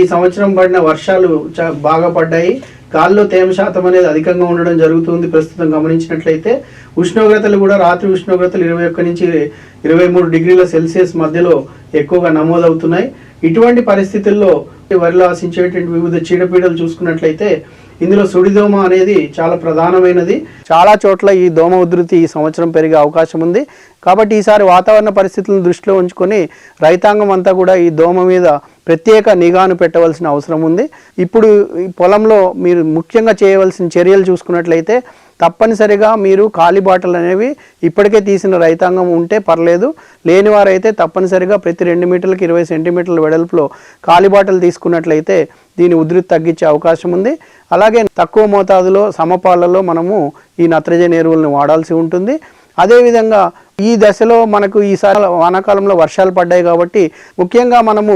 ఈ సంవత్సరం పడిన వర్షాలు బాగా పడ్డాయి. గాల్లో తేమ శాతం అనేది అధికంగా ఉండడం జరుగుతుంది. ప్రస్తుతం గమనించినట్లయితే ఉష్ణోగ్రతలు కూడా రాత్రి ఉష్ణోగ్రతలు ఇరవై ఒక్క నుంచి ఇరవై మూడు డిగ్రీల సెల్సియస్ మధ్యలో ఎక్కువగా నమోదవుతున్నాయి. ఇటువంటి పరిస్థితుల్లో వరిలో ఆశించేటువంటి వివిధ చీడపీడలు చూసుకున్నట్లయితే ఇందులో సుడిదోమ అనేది చాలా ప్రధానమైనది. చాలా చోట్ల ఈ దోమ ఉధృతి ఈ సంవత్సరం పెరిగే అవకాశం ఉంది. కాబట్టి ఈసారి వాతావరణ పరిస్థితులను దృష్టిలో ఉంచుకొని రైతాంగం అంతా కూడా ఈ దోమ మీద ప్రత్యేక నిఘాను పెట్టవలసిన అవసరం ఉంది. ఇప్పుడు ఈ పొలంలో మీరు ముఖ్యంగా చేయవలసిన చర్యలు చూసుకున్నట్లయితే తప్పనిసరిగా మీరు ఖాళీ బాటలు అనేవి ఇప్పటికే తీసిన రైతాంగం ఉంటే పర్లేదు. లేని వారైతే తప్పనిసరిగా ప్రతి రెండు మీటర్లకు ఇరవై సెంటీమీటర్ల వెడల్పులో ఖాళీ బాటలు తీసుకున్నట్లయితే దీని ఉధృతి తగ్గించే అవకాశం ఉంది. అలాగే తక్కువ మోతాదులో సమపాలలో మనము ఈ నత్రజని ఎరువులను వాడాల్సి ఉంటుంది. అదేవిధంగా ఈ దశలో మనకు ఈసారి వానాకాలంలో వర్షాలు పడ్డాయి కాబట్టి ముఖ్యంగా మనము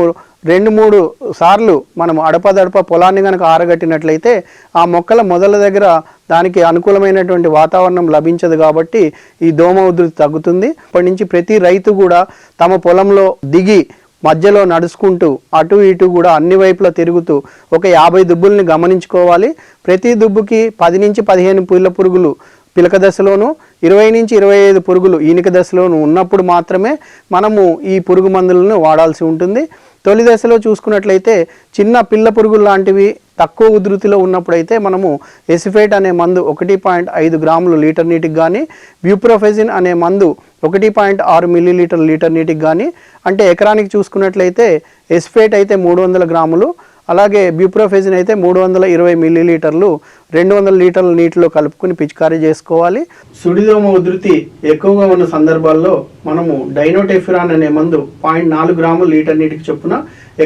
రెండు మూడు సార్లు మనం అడపదడప పొలాన్ని కనుక ఆరగట్టినట్లయితే ఆ మొక్కల మొదల దగ్గర దానికి అనుకూలమైనటువంటి వాతావరణం లభించదు కాబట్టి ఈ దోమ ఉధృతి తగ్గుతుంది. ఇప్పటి నుంచి ప్రతి రైతు కూడా తమ పొలంలో దిగి మధ్యలో నడుచుకుంటూ అటు ఇటు కూడా అన్ని వైపులా తిరుగుతూ ఒక యాభై దుబ్బుల్ని గమనించుకోవాలి. ప్రతి దుబ్బుకి పది నుంచి పదిహేను పుల్ల పురుగులు పిలక దశలోను ఇరవై నుంచి ఇరవై ఐదు పురుగులు ఈనిక దశలోను ఉన్నప్పుడు మాత్రమే మనము ఈ పురుగు మందులను వాడాల్సి ఉంటుంది. తొలి దశలో చూసుకున్నట్లయితే చిన్న పిల్ల పురుగులు లాంటివి తక్కువ ఉధృతిలో ఉన్నప్పుడైతే మనము ఎసిఫేట్ అనే మందు ఒకటి పాయింట్ ఐదు గ్రాములు లీటర్ నీటికి కానీ బ్యూప్రోఫెజిన్ అనే మందు ఒకటి పాయింట్ ఆరు మిల్లీ లీటర్ లీటర్ నీటికి కానీ అంటే ఎకరానికి చూసుకున్నట్లయితే ఎసిఫేట్ అయితే మూడు వందల గ్రాములు అలాగే బ్యూప్రోఫెజిన్ అయితే మూడు వందల ఇరవై మిల్లీలీటర్లు రెండు వందల లీటర్ల నీటిలో కలుపుకుని పిచికారీ చేసుకోవాలి. సుడిదోమ ఉధృతి ఎక్కువగా ఉన్న సందర్భాల్లో మనము డైనోటెఫిరాన్ అనే మందు పాయింట్ నాలుగు గ్రాములు లీటర్ నీటికి చొప్పున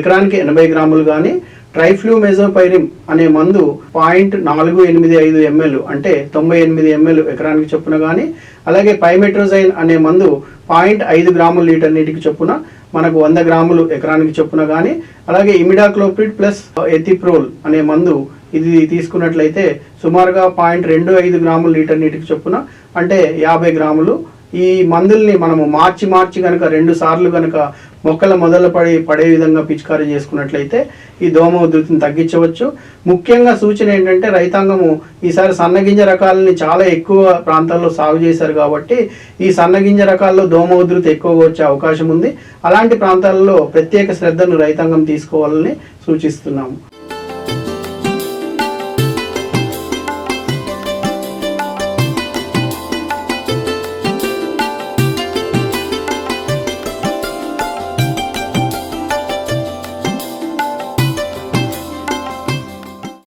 ఎకరానికి ఎనభై గ్రాములు కానీ ట్రైఫ్లూమెజోపైరిమ్ అనే మందు పాయింట్ నాలుగు ఎనిమిది ఐదు ఎంఎల్ అంటే తొంభై ఎనిమిది ఎంఎల్ ఎకరానికి చొప్పున కానీ అలాగే పైమెట్రోజైన్ అనే మందు పాయింట్ ఐదు గ్రాముల లీటర్ నీటికి చొప్పున మనకు వంద గ్రాములు ఎకరానికి చొప్పున కానీ అలాగే ఇమిడాక్లోప్రిడ్ ప్లస్ ఎథిప్రోల్ అనే మందు ఇది తీసుకున్నట్లయితే సుమారుగా పాయింట్ రెండు ఐదు గ్రాములు లీటర్ నీటికి చొప్పున అంటే యాభై గ్రాములు ఈ మందుల్ని మనము మార్చి మార్చి కనుక రెండు సార్లు కనుక మొక్కల మొదలు పడి పడే విధంగా పిచికారీ చేసుకున్నట్లయితే ఈ దోమ ఉధృతిని తగ్గించవచ్చు. ముఖ్యంగా సూచన ఏంటంటే రైతాంగము ఈసారి సన్నగింజ రకాలని చాలా ఎక్కువ ప్రాంతాల్లో సాగు చేశారు కాబట్టి ఈ సన్నగింజ రకాల్లో దోమ ఉధృతి ఎక్కువగా వచ్చే అవకాశం ఉంది. అలాంటి ప్రాంతాల్లో ప్రత్యేక శ్రద్ధను రైతాంగం తీసుకోవాలని సూచిస్తున్నాము.